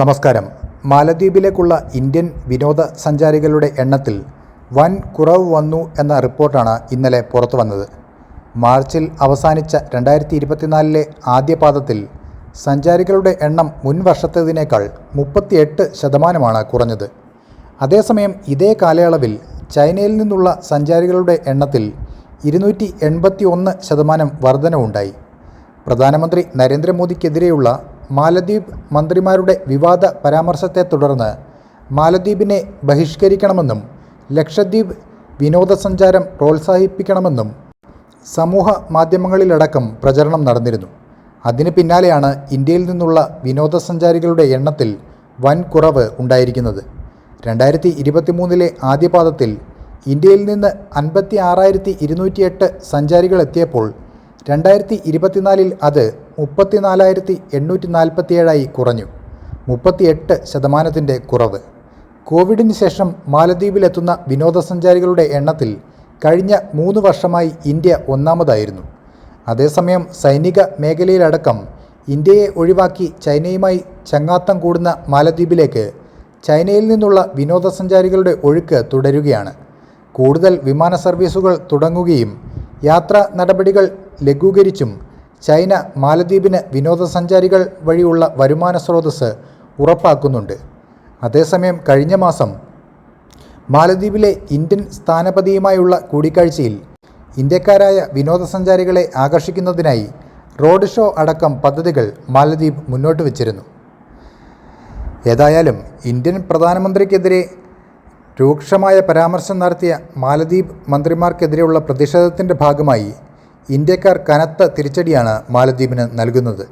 നമസ്കാരം. മാലദ്വീപിലേക്കുള്ള ഇന്ത്യൻ വിനോദസഞ്ചാരികളുടെ എണ്ണത്തിൽ വൻ കുറവ് വന്നു എന്ന റിപ്പോർട്ടാണ് ഇന്നലെ പുറത്തു വന്നത്. മാർച്ചിൽ അവസാനിച്ച രണ്ടായിരത്തി ഇരുപത്തിനാലിലെ ആദ്യപാദത്തിൽ സഞ്ചാരികളുടെ എണ്ണം മുൻ വർഷത്തേതിനേക്കാൾ മുപ്പത്തിയെട്ട് ശതമാനമാണ് കുറഞ്ഞത്. അതേസമയം ഇതേ കാലയളവിൽ ചൈനയിൽ നിന്നുള്ള സഞ്ചാരികളുടെ എണ്ണത്തിൽ ഇരുന്നൂറ്റി എൺപത്തി ഒന്ന് ശതമാനം വർധനവുണ്ടായി. പ്രധാനമന്ത്രി നരേന്ദ്രമോദിക്കെതിരെയുള്ള മാലദ്വീപ് മന്ത്രിമാരുടെ വിവാദ പരാമർശത്തെ തുടർന്ന് മാലദ്വീപിനെ ബഹിഷ്കരിക്കണമെന്നും ലക്ഷദ്വീപ് വിനോദസഞ്ചാരം പ്രോത്സാഹിപ്പിക്കണമെന്നും സമൂഹ മാധ്യമങ്ങളിലടക്കം പ്രചരണം നടന്നിരുന്നു. അതിന് പിന്നാലെയാണ് ഇന്ത്യയിൽ നിന്നുള്ള വിനോദസഞ്ചാരികളുടെ എണ്ണത്തിൽ വൻ കുറവ് ഉണ്ടായിരിക്കുന്നത്. രണ്ടായിരത്തി ഇരുപത്തിമൂന്നിലെ ആദ്യപാദത്തിൽ ഇന്ത്യയിൽ നിന്ന് അൻപത്തി ആറായിരത്തി ഇരുന്നൂറ്റിയെട്ട് സഞ്ചാരികൾ എത്തിയപ്പോൾ രണ്ടായിരത്തി ഇരുപത്തിനാലിൽ അത് മുപ്പത്തിനാലായിരത്തി എണ്ണൂറ്റി നാൽപ്പത്തിയേഴായി കുറഞ്ഞു. മുപ്പത്തിയെട്ട് ശതമാനത്തിന്റെ കുറവ്. കോവിഡിന് ശേഷം മാലദ്വീപിലെത്തുന്ന വിനോദസഞ്ചാരികളുടെ എണ്ണത്തിൽ കഴിഞ്ഞ മൂന്ന് വർഷമായി ഇന്ത്യ ഒന്നാമതായിരുന്നു. അതേസമയം സൈനിക മേഖലയിലടക്കം ഇന്ത്യയെ ഒഴിവാക്കി ചൈനയുമായി ചങ്ങാത്തം കൂടുന്ന മാലദ്വീപിലേക്ക് ചൈനയിൽ നിന്നുള്ള വിനോദസഞ്ചാരികളുടെ ഒഴുക്ക് തുടരുകയാണ്. കൂടുതൽ വിമാന സർവീസുകൾ തുടങ്ങുകയും യാത്രാ നടപടികൾ ലഘൂകരിച്ചും ചൈന മാലദ്വീപിന് വിനോദസഞ്ചാരികൾ വഴിയുള്ള വരുമാന സ്രോതസ് ഉറപ്പാക്കുന്നുണ്ട്. അതേസമയം കഴിഞ്ഞ മാസം മാലദ്വീപിലെ ഇന്ത്യൻ സ്ഥാനപതിയുമായുള്ള കൂടിക്കാഴ്ചയിൽ ഇന്ത്യക്കാരായ വിനോദസഞ്ചാരികളെ ആകർഷിക്കുന്നതിനായി റോഡ് ഷോ അടക്കം പദ്ധതികൾ മാലദ്വീപ് മുന്നോട്ട് വച്ചിരുന്നു. ഏതായാലും ഇന്ത്യൻ പ്രധാനമന്ത്രിക്കെതിരെ രൂക്ഷമായ പരാമർശം നടത്തിയ മാലദ്വീപ് മന്ത്രിമാർക്കെതിരെയുള്ള പ്രതിഷേധത്തിന്റെ ഭാഗമായി ഇന്ത്യക്കാർ കനത്ത തിരിച്ചടിയാണ് മാലദ്വീപിന് നൽകുന്നത്.